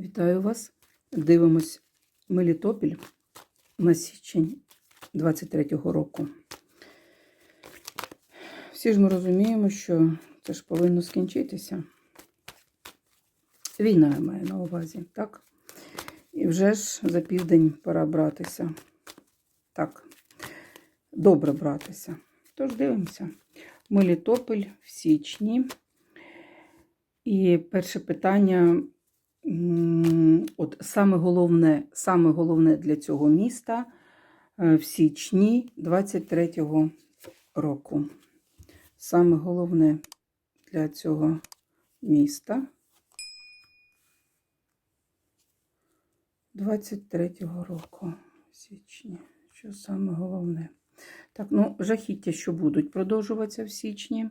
Вітаю вас. Дивимось Мелітопіль на січень 23-го року. Всі ж ми розуміємо, що це ж повинно скінчитися. Війна я маю на увазі, так? І вже ж за південь пора братися. Так, добре братися. Тож дивимося. Мелітопіль в січні. І перше питання. От саме головне, саме головне для цього міста е, в січні 23-го року. Саме головне для цього міста 23-го року. Січні. Що саме головне? Так, ну, жахіття, що будуть продовжуватися в січні.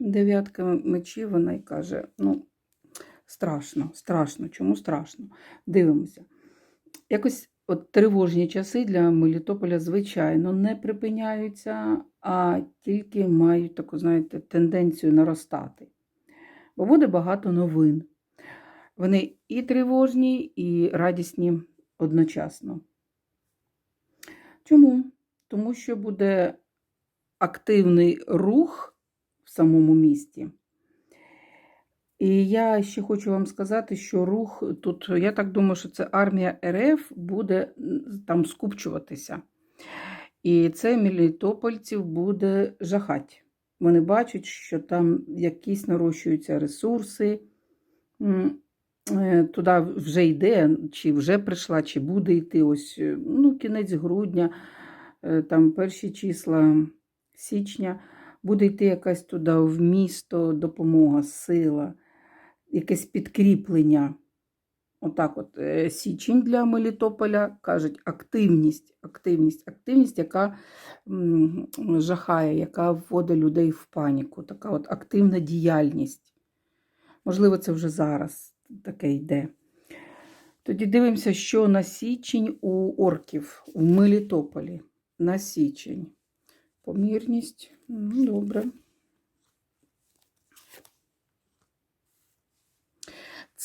Дев'ятка мечів, вона й каже, ну, страшно, страшно. Чому страшно? Дивимося. Якось от тривожні часи для Мелітополя, звичайно, не припиняються, а тільки мають таку, знаєте, тенденцію наростати. Бо буде багато новин. Вони і тривожні, і радісні одночасно. Чому? Тому що буде активний рух в самому місті. І я ще хочу вам сказати, що рух тут, я так думаю, що це армія РФ буде там скупчуватися. І це мелітопольців буде жахать. Вони бачать, що там якісь нарощуються ресурси. Е, Туди вже йде, чи вже прийшла, чи буде йти ось е, ну, кінець грудня, е, там перші числа січня, буде йти якась туди в місто допомога, сила, якесь підкріплення. Отак, от е, січень для Мелітополя кажуть активність, активність, активність, яка жахає, яка вводить людей в паніку. Така от активна діяльність. Можливо, це вже зараз таке йде. Тоді дивимося, що на січень у орків у Мелітополі. На січень. Помірність. Ну, Добре.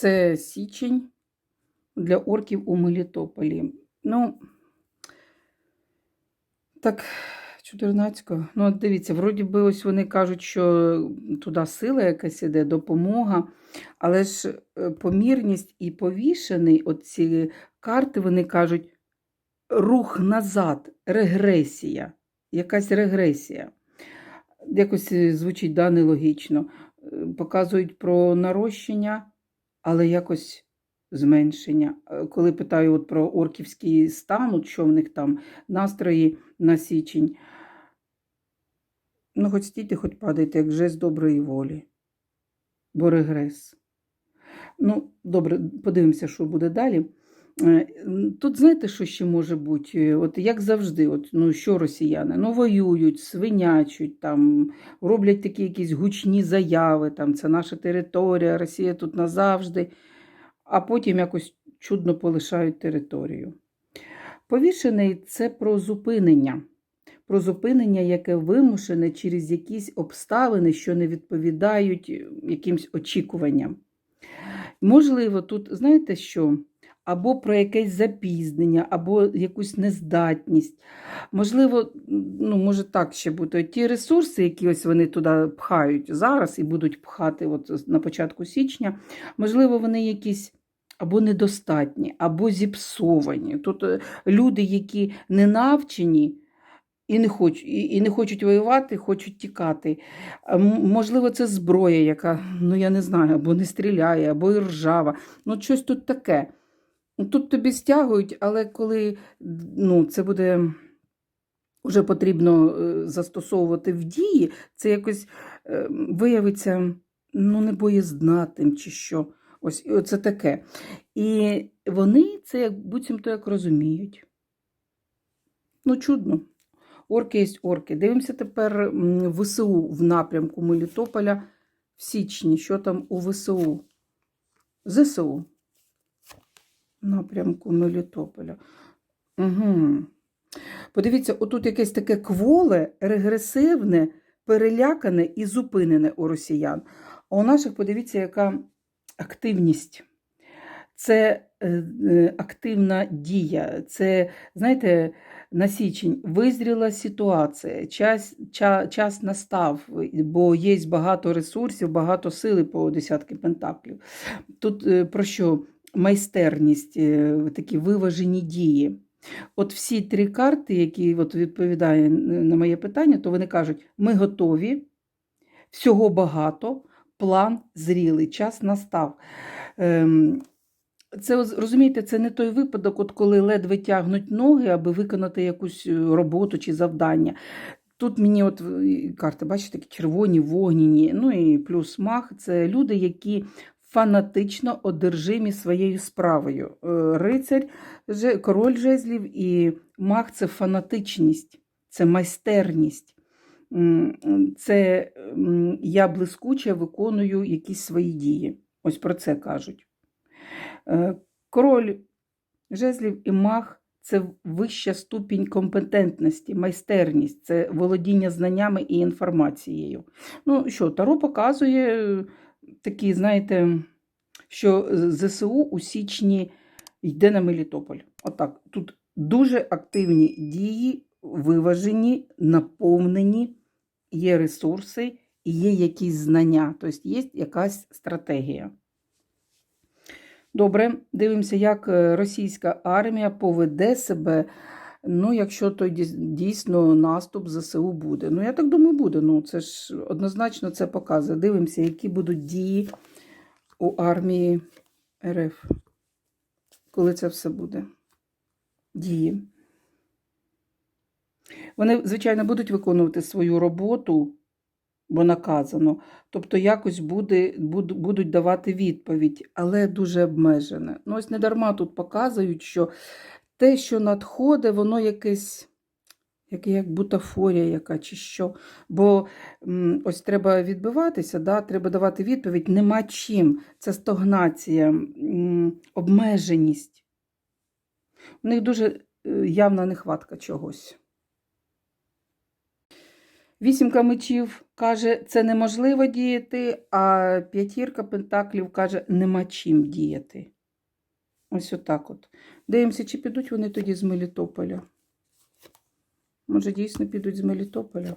Це січень для орків у Мелітополі. Ну, так, 14-го. Ну, от дивіться, вроді би, ось вони кажуть, що туди сила якась іде, допомога. Але ж е, помірність і повішений, оці карти, вони кажуть, рух назад, регресія, якась регресія. Якось е, звучить да, нелогічно. Е, Показують про нарощення, але якось зменшення. Е, Коли питаю от про орківський стан, от що в них там настрої на січень, ну, хоч стійте, хоч падайте, як жест доброї волі. Бо регрес. Ну, добре, подивимося, що буде далі. Е, Тут знаєте, що ще може бути? Е, От як завжди, от, ну що росіяни? Ну, воюють, свинячуть, там, роблять такі якісь гучні заяви, там, це наша територія, Росія тут назавжди, а потім якось чудно полишають територію. Повішений це про зупинення. Про зупинення, яке вимушене через якісь обставини, що не відповідають е, якимсь очікуванням. Можливо, тут, знаєте що? Або про якесь запізнення, або якусь нездатність. Можливо, ну, може так ще бути. Ті ресурси, які ось вони туди пхають зараз і будуть пхати от на початку січня, можливо, вони якісь або недостатні, або зіпсовані. Тут е, люди, які не навчені, і не, хоч, і, не хочуть воювати, хочуть тікати. Можливо, це зброя, яка, ну я не знаю, або не стріляє, або і ржава. Ну, щось тут таке. Ну, Тут тобі стягують, але коли ну, це буде вже потрібно е, застосовувати в дії, це якось е, виявиться ну, небоєздатним чи що. Ось і оце таке. І вони це як буцімто як розуміють. Ну, чудно. Орки є орки. Дивимося тепер ВСУ в напрямку Мелітополя в січні. Що там у ВСУ? ЗСУ. Напрямку Мелітополя. Угу. Подивіться, отут якесь таке кволе, регресивне, перелякане і зупинене у росіян. А у наших, подивіться, яка активність. це е, е, активна дія. Це, знаєте, на січень визріла ситуація, час, ча, час настав, бо є багато ресурсів, багато сили по десятки пентаклів. Тут е, про що? Майстерність, е, такі виважені дії. От всі три карти, які от відповідає на моє питання, то вони кажуть: ми готові, всього багато, план зрілий, час настав. Ем, Це розумієте, це не той випадок, от коли ледве тягнуть ноги, аби виконати якусь е, роботу чи завдання. Тут мені от карти, бачите, такі червоні, вогняні, ну і плюс мах це люди, які фанатично одержимі своєю справою. Е, Рицарь, король жезлів і мах це фанатичність, це майстерність. Це я блискуче виконую якісь свої дії. Ось про це кажуть. Е, Король жезлів і мах це вища ступінь компетентності, майстерність, це володіння знаннями і інформацією. Ну що, Таро показує такі, знаєте, що ЗСУ у січні йде на Мелітополь. Отак. Тут дуже активні дії, виважені, наповнені, є ресурси і є якісь знання, тобто є якась стратегія. Добре, дивимося, як е, російська армія поведе себе. Ну, якщо то дійс- дійсно наступ ЗСУ буде. Ну, я так думаю, буде. Ну, це ж однозначно це показує. Дивимося, які будуть дії у армії РФ. Коли це все буде. Дії. Вони, звичайно, будуть виконувати свою роботу, бо наказано. Тобто якось буде, буд- будуть давати відповідь, але дуже обмежене. Ну, ось недарма тут показують, що те, що надходить, воно якесь, як, як бутафорія яка чи що. Бо ось треба відбиватися, да? треба давати відповідь. Нема чим. Це стогнація, обмеженість. У них дуже е, явна нехватка чогось. Вісімка мечів каже, це неможливо діяти, а п'ятірка пентаклів каже, нема чим діяти. Ось отак от. Дивимося, чи підуть вони тоді з Мелітополя. Може, дійсно підуть з Мелітополя.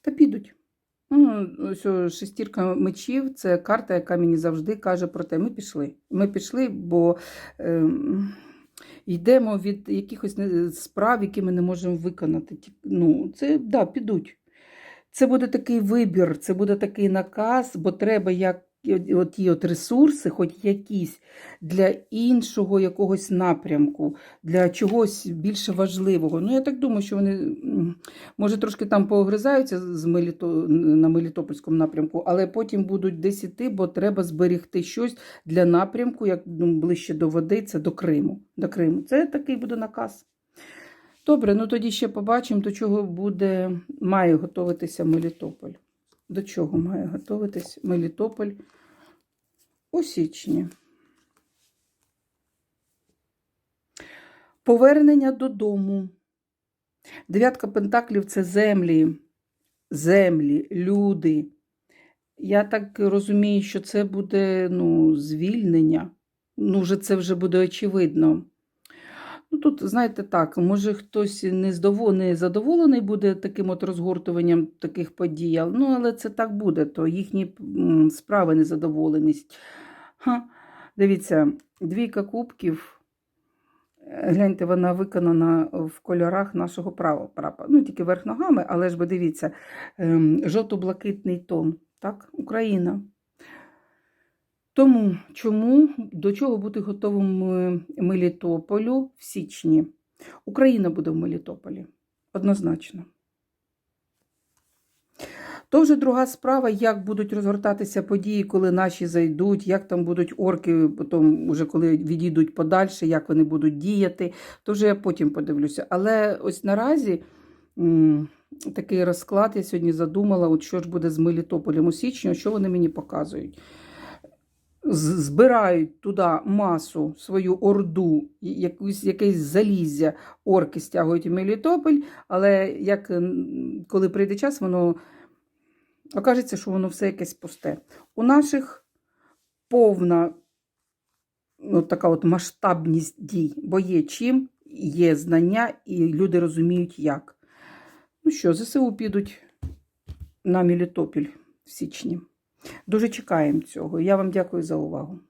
Та підуть. Ну, шестірка мечів це карта, яка мені завжди каже про те, ми пішли. Ми пішли, бо ем, йдемо від якихось справ, які ми не можемо виконати. Ну, це да, підуть. Це буде такий вибір, це буде такий наказ, бо треба як от ті от ресурси, хоч якісь для іншого якогось напрямку, для чогось більше важливого. Ну, я так думаю, що вони, може, трошки там поогризаються з Меліто... на Мелітопольському напрямку, але потім будуть десь іти, бо треба зберегти щось для напрямку, як ну, ближче до води, це до Криму. До Криму. Це такий буде наказ. Добре, ну тоді ще побачимо, до чого буде, має готуватися Мелітополь. До чого має готуватись Мелітополь у січні? Повернення додому. Дев'ятка пентаклів це землі, землі, люди. Я так розумію, що це буде ну, звільнення. Ну, вже це вже буде очевидно. Ну, тут, знаєте, так, може хтось не, не задоволений буде таким от розгортуванням таких подій, ну, але це так буде, то їхні справи незадоволеність. Ха. Дивіться, двійка кубків. Е, Гляньте, вона виконана в кольорах нашого права. Ну, тільки верх ногами, але ж ви дивіться, ем, жовто-блакитний тон. Так, Україна. Тому чому до чого бути готовим Мелітополю в січні? Україна буде в Мелітополі. Однозначно. То вже друга справа, як будуть розгортатися події, коли наші зайдуть, як там будуть орки, потім, уже коли відійдуть подальше, як вони будуть діяти, то вже я потім подивлюся. Але ось наразі такий розклад я сьогодні задумала, от що ж буде з Мелітополем у січні, що вони мені показують. Збирають туди масу, свою орду, якусь, якесь заліззя, орки стягують у Мелітополь, але як коли прийде час, воно окажеться, що воно все якесь пусте. У наших повна ну, така от масштабність дій, бо є чим, є знання, і люди розуміють, як. Ну що, ЗСУ підуть на Мелітопіль в січні. Дуже чекаємо цього. Я вам дякую за увагу.